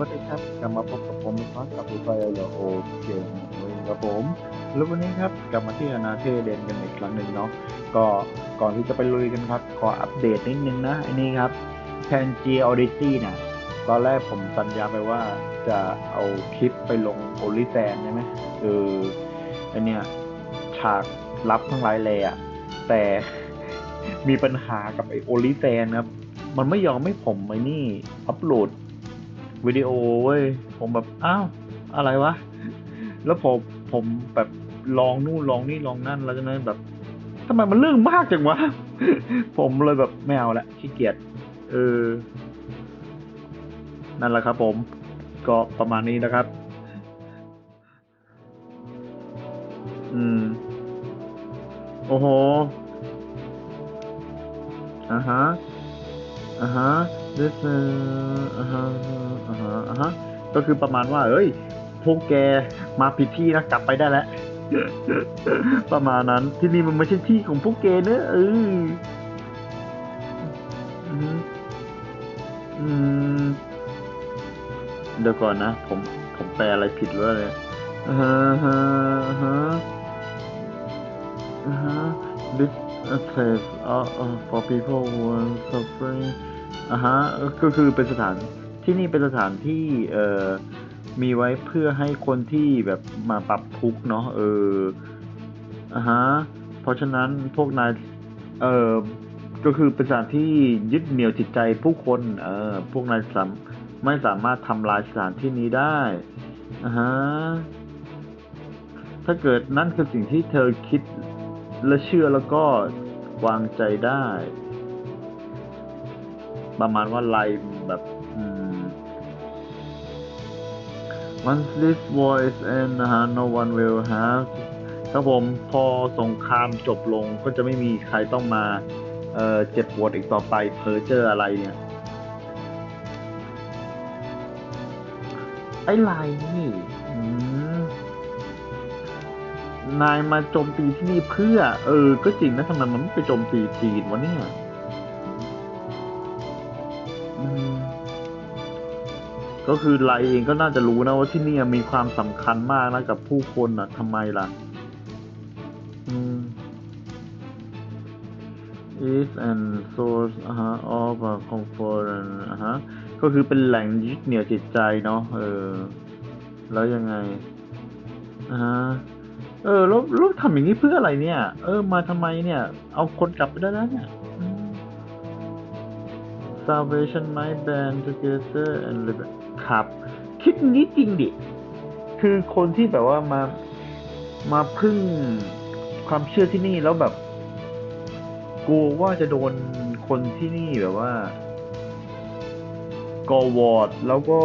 วัสดีครับกลับมาพบกับผมอีกครั้งกับอุปยโยโอเกมเองครับผม แล้ววันนี้ครับกลับมาที่อนาเทเดนกันอีกครั้งหนึ่งเนาะก็ก่อนที่จะไปลุยกันครับ ขออัปเดตนิดนึงนะอันนี้ครับแทน G Odyssey นะตอนแรกผมสัญญาไปว่าจะเอาคลิปไปลงโอลิแฟนใช่ไหมเอออันเนี้ยฉากลับทั้งหลายเลยอะแต่มีปัญหากับไอโอลิแฟนครับ มันไม่ยอมให้ผมไอ้นี่อัปโหลด วิดีโอเว้ย ผมแบบ อ้าว อะไรวะ แล้วผมผมแบบลองนู่นลองนี่ลองนั่น แล้วจากนั้นแบบทำไมมันเรื่องมากจังวะ ผมเลยแบบไม่เอาละขี้เกียจ เออ นั่นแหละครับผม ก็ประมาณนี้นะครับ อืม โอ้โหอ่าฮะอ่าฮะ this อ่าฮะอ่าฮะอ่าฮะก็คือประมาณว่า เอ้ย พวกแกมาผิดที่นะกลับไปได้แล้ว ประมาณนั้น ที่นี่มันไม่ใช่ที่ของพวกแกเนอะเอออืมเดี๋ยวก่อนนะ ผมผมแปลอะไรผิดหรืออะไรอ่าฮะอ่าฮะอ่าฮะ this a place uh, uh, for people who are suffering อ่าฮะก็คือเป็นสถานที่นี่เป็นสถานที่เอ่อมีไว้เพื่อให้คนที่แบบมาปรับทุกข์เนาะเอออ่าฮะเพราะฉะนั้นพวกนายเอ่อก็คือเป็นสถานที่ยึดเหนี่ยวจิตใจผู้คนเออพวกนายสามไม่สามารถทำลายสถานที่นี้ได้อ่าฮะถ้าเกิดนั่นคือสิ่งที่เธอคิดและเชื่อแล้วก็วางใจได้ ประมาณว่าไลน์แบบ once this war is end นะฮะ no one will have ครับผมพอสงครามจบลงก็จะไม่มีใครต้องมาเเจ็บปวดอีกต่อไปเพอเจออะไรเนี่ย ไอ้ไลน์นี่นายมาโจมตีที่นี่เพื่อ เออ ก็จริงนะทำไมมันไม่ไปโจมตีจีนวะเนี่ย ก็คือไลเองก็น่าจะรู้นะว่าที่นี่มีความสำคัญมากนะกับผู้คนอะทำไมล่ะ อืม is and source อ่าฮะ of a comfort and อ่าฮะ ก็คือเป็นแหล่งยึดเหนี่ยวจิตใจเนาะ เออ แล้วยังไงอ่าฮะเออแล้วแล้วทำอย่างนี้เพื่ออะไรเนี่ย เออ มาทำไมเนี่ย เอาคนกลับไปได้แล้วเนี่ย Salvation might band together and live ครับ คิดงี้จริงดิ คือคนที่แบบว่ามามาพึ่งความเชื่อที่นี่แล้วแบบ กลัวว่าจะโดนคนที่นี่แบบว่า กอวอดแล้วก็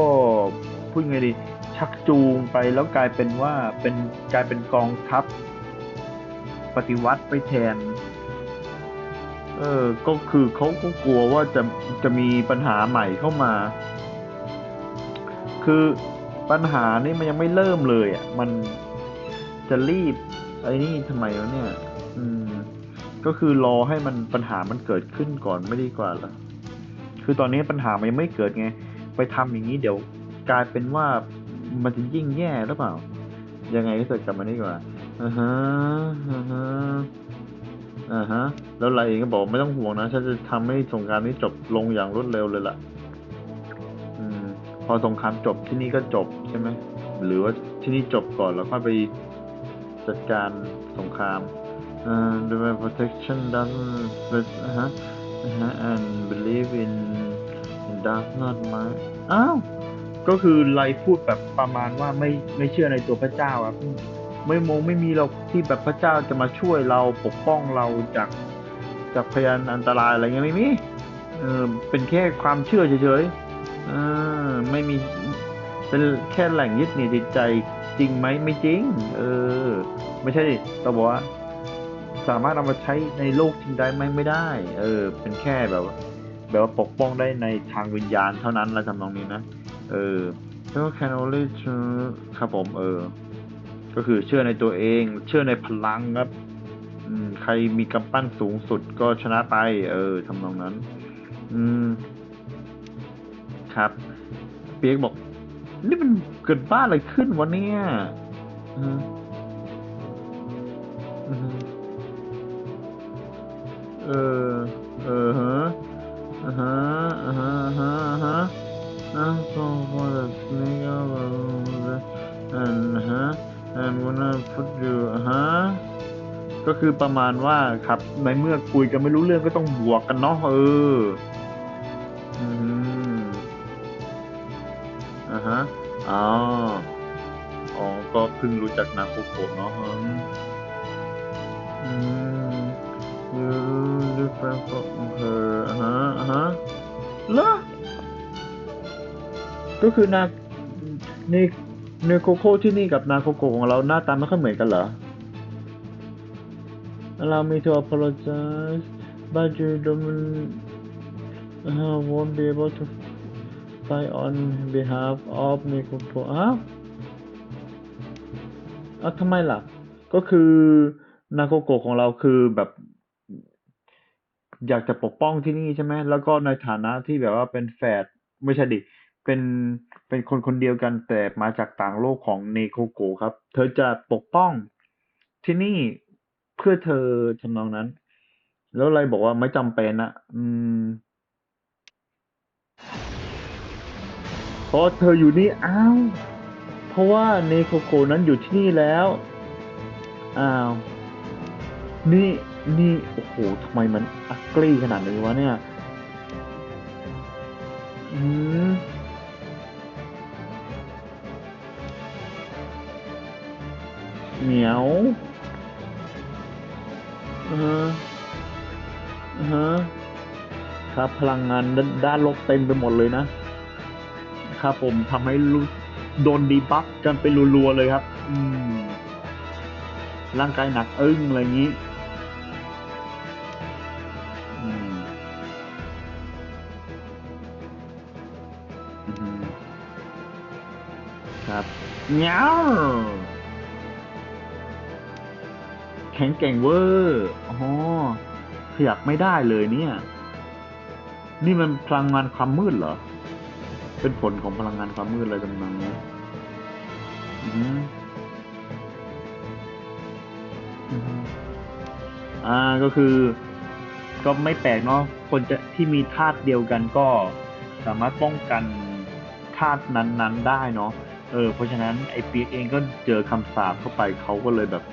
พูดไงดี ชักจูงไปแล้วกลายเป็นว่าเป็นกลายเป็นกองทัพ ปฏิวัติไปแทน เออ ก็คือเขาก็กลัวว่าจะจะมีปัญหาใหม่เข้ามา คือปัญหานี่มันยังไม่เริ่มเลยอะมันจะรีบไอ้นี่ทำไมวะเนี่ย อืม ก็คือรอให้มันปัญหามันเกิดขึ้นก่อนไม่ดีกว่าหรอคือตอนนี้ปัญหามันยังไม่เกิดไง ไปทำอย่างนี้เดี๋ยวกลายเป็นว่ามันจะยิ่งแย่หรือเปล่า ยังไงก็เกิดกลับมานี่ดีกว่าอ่าฮะอ่าฮะอ่าฮะ แล้วเรเองก็บอกไม่ต้องห่วงนะ ฉันจะทำให้สงครามนี้จบลงอย่างรวดเร็วเลยล่ะ อสงครามจบที่นี่ก็จบใช่ไหมหรือว่าที่นี่จบก่อนแล้วค่อยไปจัดการสงคราม uh, the protection doesn't split อ่าฮะอ่าฮะ and believe in in does not m i อ้าวก็คือไลพูดแบบประมาณว่าไม่ไม่เชื่อในตัวพระเจ้าครับไม่มองไม่มีเราที่แบบพระเจ้าจะมาช่วยเราปกป้องเราจากจากพยานอันตรายอะไรเงี้ยไม่มีเออเป็นแค่ความเชื่อเฉยๆ เออไม่มีเป็นแค่แหล่งยึดเหนี่ยวจิตใจจริงไหมไม่จริง เออ ไม่ใช่ต้องบอกว่าสามารถเอามาใช้ในโลกจริงได้ไหมไม่ได้ เออ เป็นแค่แบบว่าแบบว่าปกป้องได้ในทางวิญญาณเท่านั้นอะไรทำนองนี้นะ เออแล้วก็ can only true ครับผมเออ ก็คือเชื่อในตัวเอง เชื่อในพลังครับใครมีกำปั้นสูงสุดก็ชนะไป เออทำนองนั้น อืม ครับเปียกบอก นี่มันเกิดบ้าอะไรขึ้นวะเนี่ยเออ เออฮะอ่าฮะอ่าฮะอ่าฮะอ่าฮะอ่า so for the snake of the and ฮะ and wanna put you อ่ฮะก็คือประมาณว่าครับในเมื่อคุยกันไม่รู้เรื่องก็ต้องบวกกันเนาะเออ อ๋อ อ๋อ ก็เพิ่งรู้จักนาโคโกะเนาะอืมอืม you different from her อ่าฮะอ่าฮะเหรอก็คือนาในเนโคโค่ที่นี่กับนาโคโกะของเราหน้าตาไม่ค่อยเหมือนกันเหรอ Allow me to apologize but you don't uh, won't be able to fight on behalf of Nekoko อ้าวอ้าวทำไมล่ะ ก็คือนาโกโกของเราคือแบบ อยากจะปกป้องที่นี่ใช่ไหมแล้วก็ในฐานะที่แบบว่าเป็นแฝดไม่ใช่ดิเป็นเป็นคนคนเดียวกันแต่มาจากต่างโลกของเนโกโกครับ เธอจะปกป้องที่นี่เพื่อเธอทำนองนั้น แล้วอะไรบอกว่าไม่จำเป็นอะอืม เพราะเธออยู่นี่อ้าว เพราะว่าเนโคโกนั้นอยู่ที่นี่แล้ว อ้าว นี่นี่โอ้โหทำไมมันอักลี่ขนาดนี้วะเนี่ย อืมเหนียวอือฮะอือฮะครับพลังงานด้านลบเต็มไปหมดเลยนะ ครับผมทำให้โดนดีบัฟกันเป็นรัวๆเลยครับ อืม ร่างกายหนักอึ้งอะไรอย่างนี้ครับเงี้ยวแข็งแกร่งเวอร์อ๋อขยับไม่ได้เลยเนี่ย นี่มันพลังงานความมืดเหรอ เป็นผลของพลังงานความมืดอะไรตำนองนี้อือฮึอือฮึอ่าก็คือ ก็ไม่แปลกเนาะคนจะที่มีธาตุเดียวกันก็สามารถป้องกันธาตุนั้น ๆ ได้เนาะเออเพราะฉะนั้นไอ้เปียกเองก็เจอคำสาปเข้าไปเขาก็เลยแบบ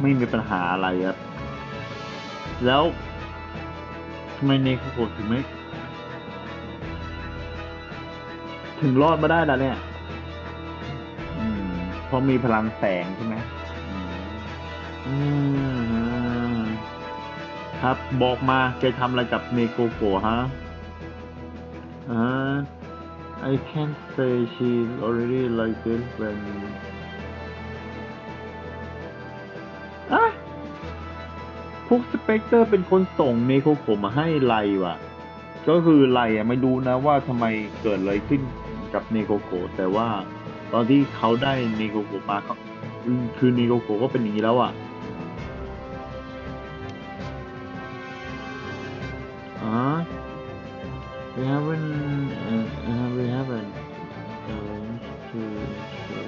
ไม่มีปัญหาอะไรครับแล้วทำไมเนคโกะถึงไม่ ถึงรอดมาได้แล้วเนี่ยอืมเพราะมีพลังแสงใช่ไหมอืมอืมครับบอกมาแกทำอะไรกับเนโกโกะฮะอ่า I can't say she already like this when อะพวกสเปกเตอร์เป็นคนส่งเนโคโกะมาให้ไลว่ะ ก็คือไลอะไม่รู้นะว่าทำไมเกิดอะไรขึ้น กับเนโกโกแต่ว่าตอนที่เขาได้เนโกโกมาเขาคือเนโกโกก็เป็นอย่างนี้แล้วอะอ๋อ we haven't uh, we haven't arranged to show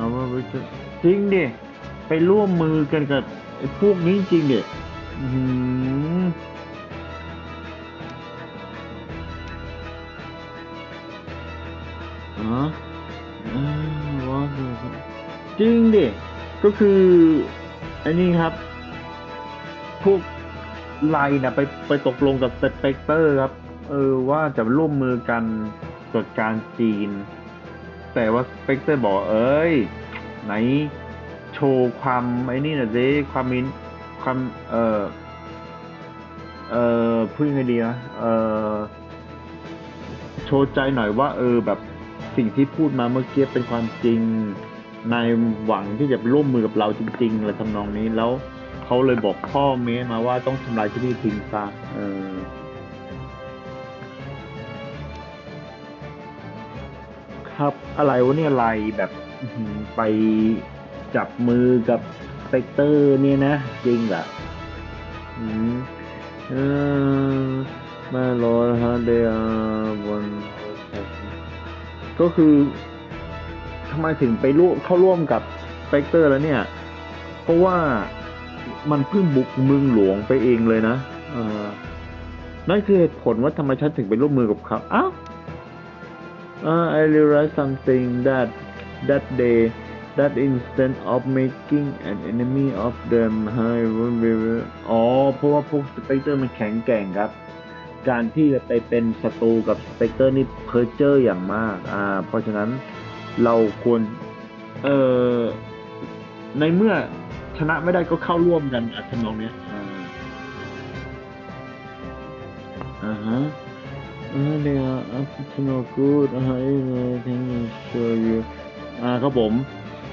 our return จริงดิไปร่วมมือกันกับไอ้พวกนี้จริงดิ ก็คือไอ้นี่ครับ พวกไลน์นะไปไปตกลงกับสเปกเตอร์ครับ เออว่าจะร่วมมือกันจัดการจีน แต่ว่าสเปกเตอร์บอกเอ้ย ไหนโชว์ความไอ้นี่หน่อยสิความมินความเอ่อเอ่อพูดยังไงดีนะเอ่อโชว์ใจหน่อยว่า เออแบบสิ่งที่พูดมาเมื่อกี้เป็นความจริง นายหวังที่จะร่วมมือกับเราจริงๆอะไรทำนองนี้แล้วเขาเลยบอกพ่อเมย์มาว่าต้องทำลายที่นี่ทิ้งซะเออครับอะไรวะเนี่ยอะไรแบบไปจับมือกับสเปกเตอร์เนี่ยนะ จริงเหรออืมเออมาโรดฮะเดียบนก็คือ ทำไมถึงไปร่วมเข้าร่วมกับสเปกเตอร์แล้วเนี่ย เพราะว่ามันเพิ่งบุกเมืองหลวงไปเองเลยนะนั่นคือเหตุผลว่าทำไมฉันถึงไปร่วมมือกับเขาอ้าว Uh, I realized something that that day that instead of making an enemy of them I would be อ๋อ เพราะว่าพวกสเปกเตอร์มันแข็งแกร่งครับ การที่จะไปเป็นศัตรูกับสเปกเตอร์นี่เพอร์เจอร์อย่างมาก อ่า เพราะฉะนั้น เราควรเอ่อในเมื่อชนะไม่ได้ก็เข้าร่วมกันอัทำนองเนี้ยอ่าอ่าฮะ Uh, they are up to no good. Uh, I can show you. อ่าครับผม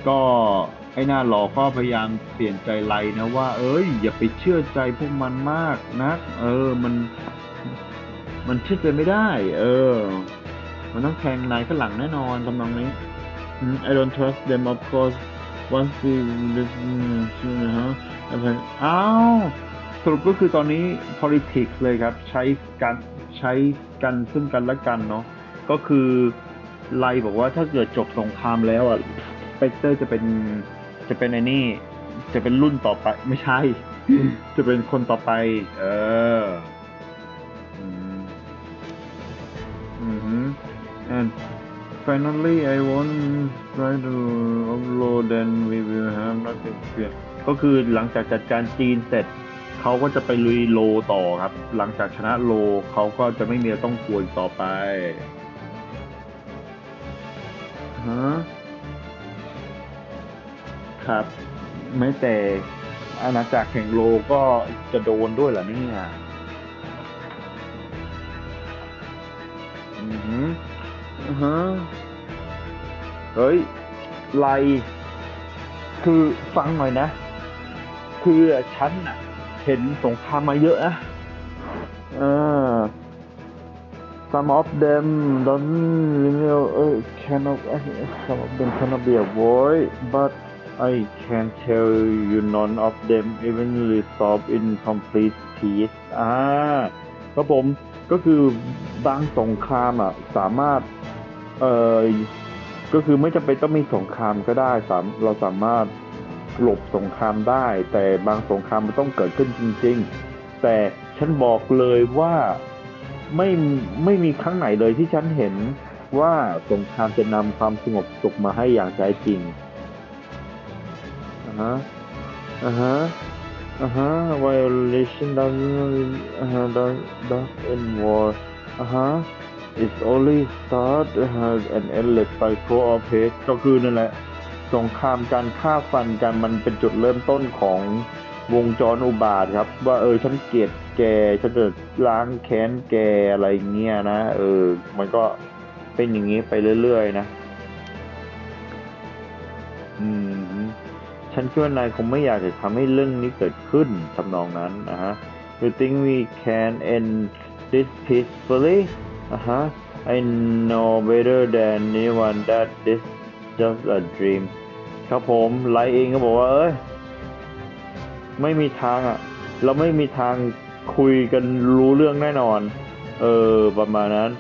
ก็ไอ้หน้าหลอกก็พยายามเปลี่ยนใจไลนะว่า เอ้ย อย่าไปเชื่อใจพวกมันมากนะเออ มัน มันเชื่อใจไม่ได้ เออ มันต้องแทงนายข้างหลังแน่นอนทำนองนี้ I don't trust them of course once we listen นะฮะอ้าวสรุปก็คือตอนนี้ politics เลยครับ ใช้การใช้กันซึ่งกันและกันเนาะก็คือไลบอกว่าถ้าเกิดจบสงครามแล้วอะสเปกเตอร์จะเป็นจะเป็นไอ้นี่ จะเป็นรุ่นต่อไป ไม่ใช่ จะเป็นคนต่อไป เอออืมอือหือ and finally I want try to upload then we will have nothing fear ก็คือหลังจากจัดการจีนเสร็จ เขาก็จะไปลุยโลต่อครับ หลังจากชนะโลเขาก็จะไม่มีต้องกลัวอีกต่อไปฮะครับ ไม่แต่อาณาจักรแห่งโลก็จะโดนด้วยเหรอเนี่ย ฮะเฮ้ยไลคือฟังหน่อยนะ คือฉันน่ะ เห็นสงครามมาเยอะนะเออ some of them don't really uh, cannot some of them cannot be avoid but I can tell you none of them even resolve in complete peace อ่าครับผมก็คือบางสงครามอะ สามารถ เออก็คือไม่จำเป็นต้องมีสงครามก็ได้สามเราสามารถหลบสงครามได้ แต่บางสงครามมันต้องเกิดขึ้นจริง ๆ แต่ฉันบอกเลยว่าไม่ไม่มีครั้งไหนเลยที่ฉันเห็นว่าสงครามจะนำความสงบสุขมาให้อย่างแท้จริงอ่าฮะอ่าฮะอ่าฮะ violation doesn't does does end war อ่าฮะ it's only start uh, an endless cycle of hate ก็คือนั่นแหละสงครามการฆ่าฟันกันมันเป็นจุดเริ่มต้นของวงจรอุบาทครับ ว่าเออฉันเกลียดแกฉันจะล้างแค้นแกอะไรเงี้ยนะ เออ มันก็เป็นอย่างนี้ไปเรื่อยๆนะ อืม ฉันคิดว่านายคงไม่อยากจะทำให้เรื่องนี้เกิดขึ้นทำนองนั้นนะฮะ You think we can end this peacefully อะฮะ I know better than anyone that this just a dream ครับผมไลท์เองก็บอกว่า เอ้ย ไม่มีทางอะเราไม่มีทางคุยกันรู้เรื่องแน่นอน เออ ประมาณนั้น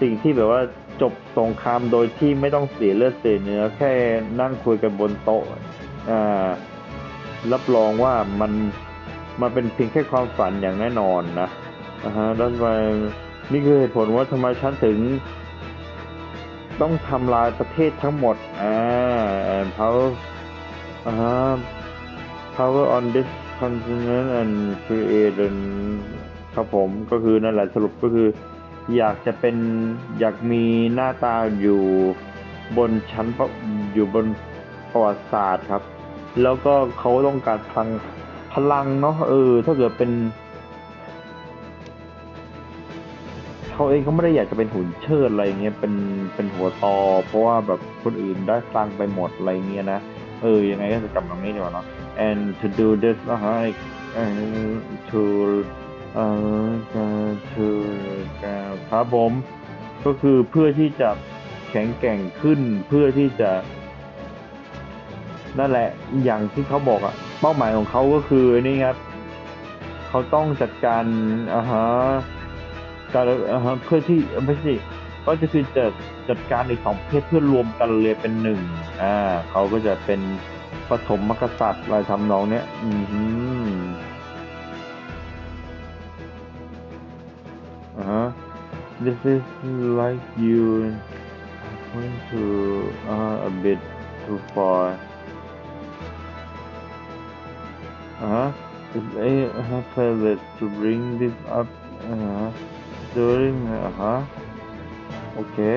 สิ่งที่แบบว่าจบสงครามโดยที่ไม่ต้องเสียเลือดเสียเนื้อ แค่นั่งคุยกันบนโต๊ะ อ่า รับรองว่ามัน มันเป็นเพียงแค่ความฝันอย่างแน่นอนนะอ่าฮะด้านไป นี่คือเหตุผลว่าทำไมฉันถึง ต้องทำลายประเทศทั้งหมดอ่า and power อ่า power on this continent and create an ครับผมก็คือนั่นแหละสรุปก็คือ อยากจะเป็นอยากมีหน้าตาอยู่บนชั้นอยู่บนประวัติศาสตร์ครับ แล้วก็เขาต้องการพลังพลังเนาะเออ ถ้าเกิดเป็น เขาเองก็ไม่ได้อยากจะเป็นหุ่นเชิดอะไรเงี้ยเป็นเป็นหัวตอ เพราะว่าแบบคนอื่นได้ตังไปหมดอะไรเงี้ยนะเออยังไงก็จะกลับตรงนี้ดีกว่าเนาะ and to do this นะฮะ and to เอ่อ to ครับผมก็คือเพื่อที่จะแข็งแกร่งขึ้นเพื่อที่จะ นั่นแหละอย่างที่เขาบอกอะเป้าหมายของเขาก็คือนี่ครับเขาต้องจัดการอ่าฮะ การเพื่อที่ไม่ใช่ก็จะคือจัดจัดการอีกสองประเทศเพื่อรวมกันเลยเป็นหนึ่งอ่าเขาก็จะเป็นปฐมมกษัตริย์อะไรทำนองเนี้ย อืมอ่า this is like you going to uh, a bit too far uh-huh if I have failed to bring this up uh-huh during uh-huh okay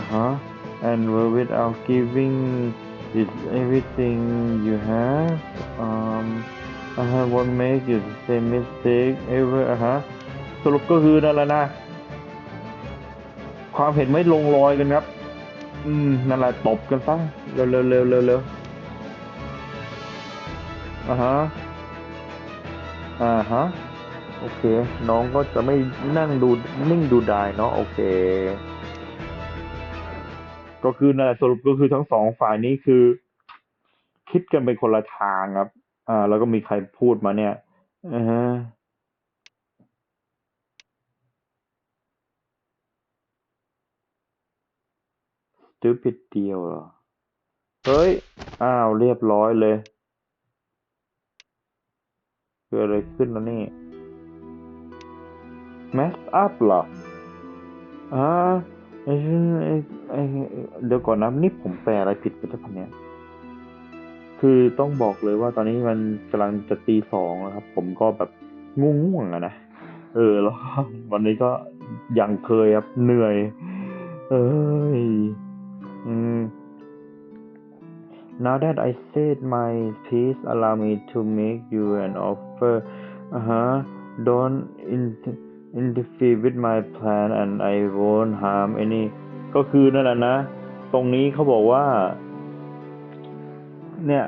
uh-huh and without giving it everything you have um uh-huh what make you the same mistake ever uh-huh สรุปก็คือนั่นแหละนะ ความเห็นไม่ลงรอยกันครับ อืม นั่นแหละตบกันซะเร็วเร็วเร็วเร็วเร็วอ่าฮะอ่าฮะ โอเค น้องก็จะไม่นั่งดูนิ่งดูดายเนาะโอเค ก็คือนั่นแหละสรุปก็คือทั้งสองฝ่ายนี้คือ คิดกันเป็นคนละทางครับ อ่า แล้วก็มีใครพูดมาเนี่ยอ่าฮะ stupid เดียวเหรอ เฮ้ย อ้าว เรียบร้อยเลย เกิดอะไรขึ้นแล้วนี่ mess up หรออ่าเดี๋ยวก่อนนะนี่ผมแปลอะไรผิดไปทุกคนเนี่ยคือต้องบอกเลยว่าตอนนี้มันกำลังจะตีสองแล้วครับ ผมก็แบบง่วงๆอะนะ เออแล้ววันนี้ก็อยังเคยครับเหนื่อย เอ้ยอืม Now that I said my piece, allow me to make you an offer. Uh-huh. Don't interfere with my plan and I won't harm any. ก็คือนั่นแหละนะ ตรงนี้เขาบอกว่า เนี่ย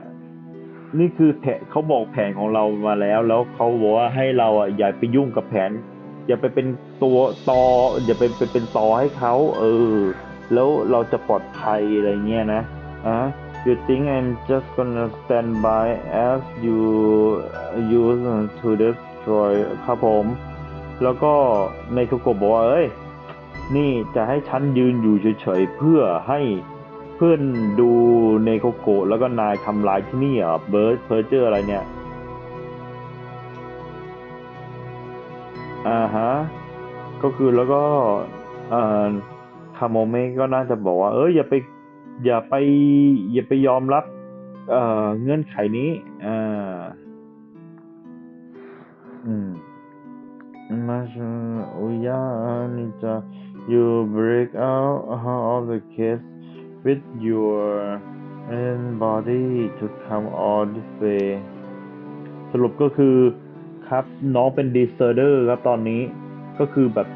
นี่คือแผนเขาบอกแผนของเรามาแล้ว แล้วเขาบอกว่าให้เราอะอย่าไปยุ่งกับแผน อย่าไปเป็นตัวตอ อย่าไปไปเป็นตอให้เขาเออ แล้วเราจะปลอดภัยอะไรเงี้ยนะอะ You think I'm just gonna stand by as you use to destroy ครับผม แล้วก็ในทุกกบอกว่าเอ้ย นี่จะให้ฉันยืนอยู่เฉยๆเพื่อให้เพื่อนดูในโคโกแล้วก็นายทำลายที่นี่เหรอเบิร์ดเพอร์เจอร์อะไรเนี่ยอ่าฮะก็คือแล้วก็อ่อคาโมเมก็น่าจะบอกว่า เอ้ยอย่าไปอย่าไปอย่าไปยอมรับเอ่อเงื่อนไขนี้อ่า มาชอุยานิจา you break out of the case with your own body to come all this way สรุปก็คือครับน้องเป็นดีเซอร์เดอร์ครับตอนนี้ก็คือแบบ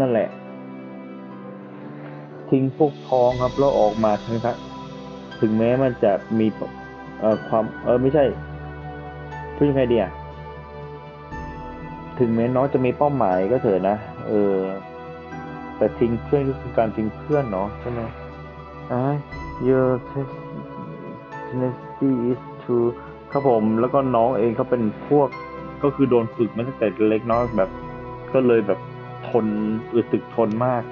นั่นแหละ ทิ้งพวกท้องครับแล้วออกมาทั้งทั้งถึงแม้มันจะมีความเออไม่ใช่พูดยังไงดีอะ ถึงแม้น้องจะมีเป้าหมายก็เถอะนะเออ แต่ทิ้งเพื่อนก็คือการทิ้งเพื่อนเนาะใช่ไหมอ่า your tenacity is to ครับผมแล้วก็น้องเองเขาเป็นพวกก็คือโดนฝึกมาตั้งแต่เล็กเนาะแบบ ก็เลยแบบทนอึดตึกทนมาก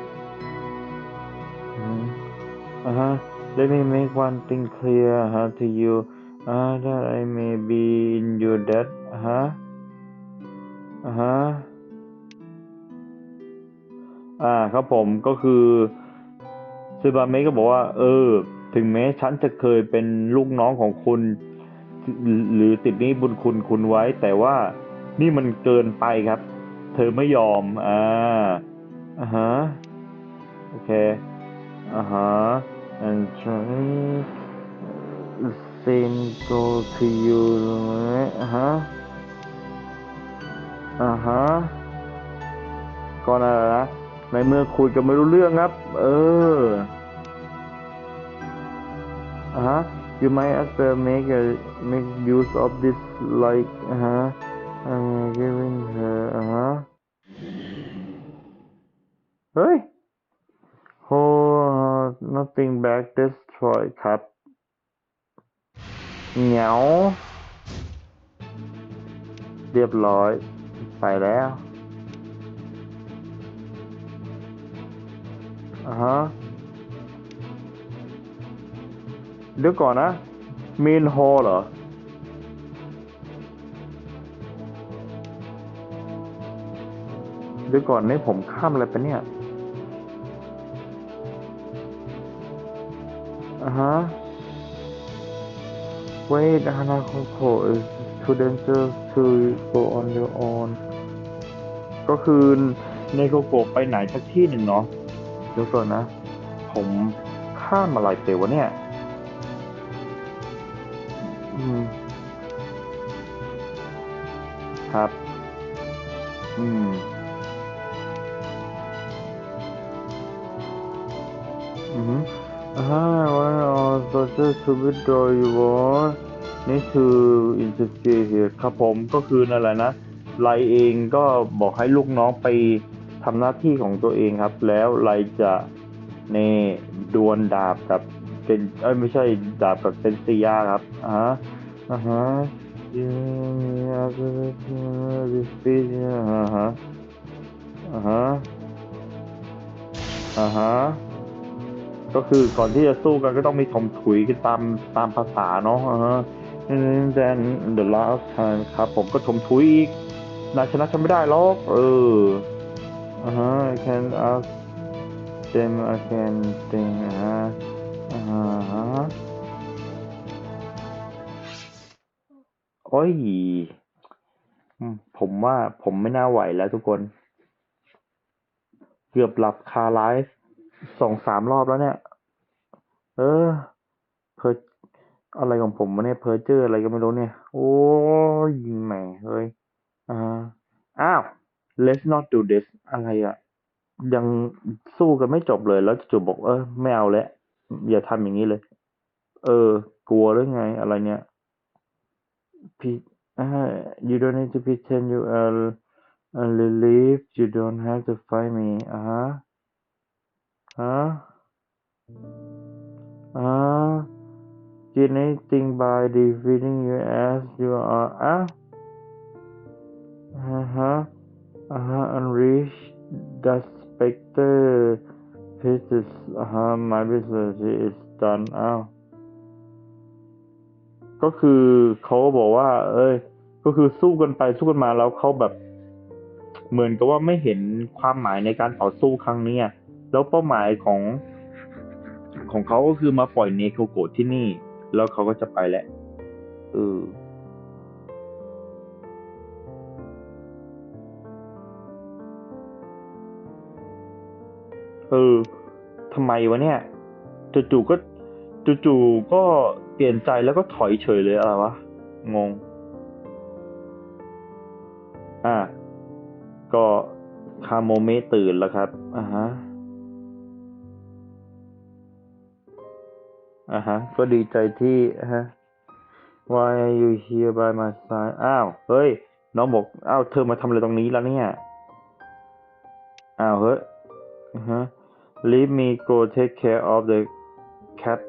อ่าฮะ let me make one thing clear ฮะ to you อ่า that I may be in your debt อ่าฮะ อ่าฮะ อ่าครับผมก็คือซึบาเมะก็บอกว่า เออ ถึงแม้ฉันจะเคยเป็นลูกน้องของคุณ หรือติดหนี้บุญคุณคุณไว้ แต่ว่านี่มันเกินไปครับ เธอไม่ยอม อ่าอ่าฮะ โอเค อ่าฮะ and try same go to you อ่าฮะ อ่าฮะก็นั่นแหละนะในเมื่อคุยกันไม่รู้เรื่องครับ เอออ่าฮะ you might as well make a make use of this like อ่าฮะ I'm giving her อ่าฮะเฮ้ย hold nothing back destroy ครับเหนียวเรียบร้อย ไปแล้วอ่าฮะเดี๋ยวก่อนนะเมนโฮเหรอ เดี๋ยวก่อนนี่ผมข้ามอะไรไปเนี่ยอ่าฮะ Wait, Hana Koko is too dangerous to go on your own ก็คือในโกโกไปไหนสักที่หนึ่งเนาะเดี๋ยวก่อนนะ ผมข้ามอะไรไปวะเนี่ย อืม ครับ อืม อือฮึอ่าวันออโซเชียลทูบิดยวอนี่คืออินสเกเฮียครับผมก็คือนั่นแหละนะ ไลเองก็บอกให้ลูกน้องไปทำหน้าที่ของตัวเองครับ แล้วไลจะเนดวลดาบกับเป็นเอ้ยไม่ใช่ดาบกับเซนซียาครับอ่าอ่าฮะอ่าฮะอ่าฮะอ่าฮะอ่าฮะก็คือก่อนที่จะสู้กันก็ต้องมีถมถุยกันตามตามภาษาเนาะอ่าฮะ and then the last time ครับผมก็ถมถุยอีก นายชนะฉันไม่ได้หรอก เอออ่าฮะ I can ask them I can think อ่าฮะอ่าฮะโอ้ยผมว่าผมไม่น่าไหวแล้วทุกคน เกือบหลับคาไลฟ์สองสามรอบแล้วเนี่ย เออ เพออะไรของผมวะเนี่ยเพอเจออะไรก็ไม่รู้เนี่ย โอ้ยแหมเฮ้ย อ่าอ้าว let's not do this อะไรอะยังสู้กันไม่จบเลย แล้วจู่ๆบอก เออไม่เอาแล้ว อย่าทำอย่างนี้เลย เออ กลัวหรือไง อะไรเนี่ยพี่อ่า you don't need to pretend you are a relief you don't have to fight me อ่าฮะฮะอ่า Get anything by defeating you as you are อ่ะอ่า ฮะอ่าฮะ unleash the specter pieces อ่าฮะ my business is done อ้าว ก็คือเขาบอกว่า เอ้ย ก็คือสู้กันไปสู้กันมาแล้วเขาแบบ เหมือนกับว่าไม่เห็นความหมายในการต่อสู้ครั้งนี้อะแล้วเป้าหมายของของเขาก็คือมาปล่อยเนโคโกะที่นี่ แล้วเขาก็จะไปแหล้วเออ เออทำไมวะเนี่ยจู่ๆก็จู่ๆก็เปลี่ยนใจแล้วก็ถอยเฉยเลยอะไรวะงง อะก็คาโมเมตื่นแล้วครับอ่าฮะอ่าฮะ ก็ดีใจที่ฮะ Why are you here by my side อ้าว เฮ้ย น้องบอก อ้าว เธอมาทำอะไรตรงนี้แล้วเนี่ย อ้าว เฮ้ยอ่าฮะ Leave me go take care of the cat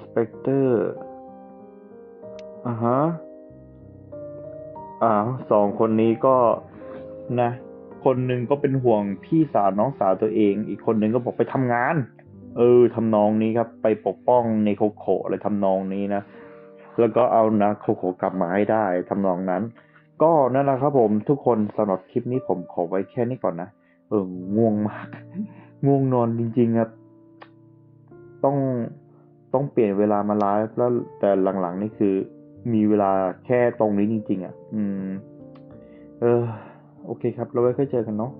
specter อ่าฮะอ้าสองคนนี้ก็นะ คนหนึ่งก็เป็นห่วงพี่สาวน้องสาวตัวเอง อีกคนหนึ่งก็บอกไปทำงาน เออทำนองนี้ครับ ไปปกป้องในโคโคอะไรทำนองนี้นะ แล้วก็เอานะโคโคกลับมาให้ได้ทำนองนั้น ก็นั่นแหละครับผมทุกคนสำหรับคลิปนี้ผมขอไว้แค่นี้ก่อนนะ เออง่วงมาก ง่วงนอนจริงๆครับ ต้องต้องเปลี่ยนเวลามาไลฟ์แล้วแต่หลังๆนี่คือ มีเวลาแค่ตรงนี้จริง ๆ อะ อืม เออ โอเคครับ เราไว้ค่อยเจอกันเนาะ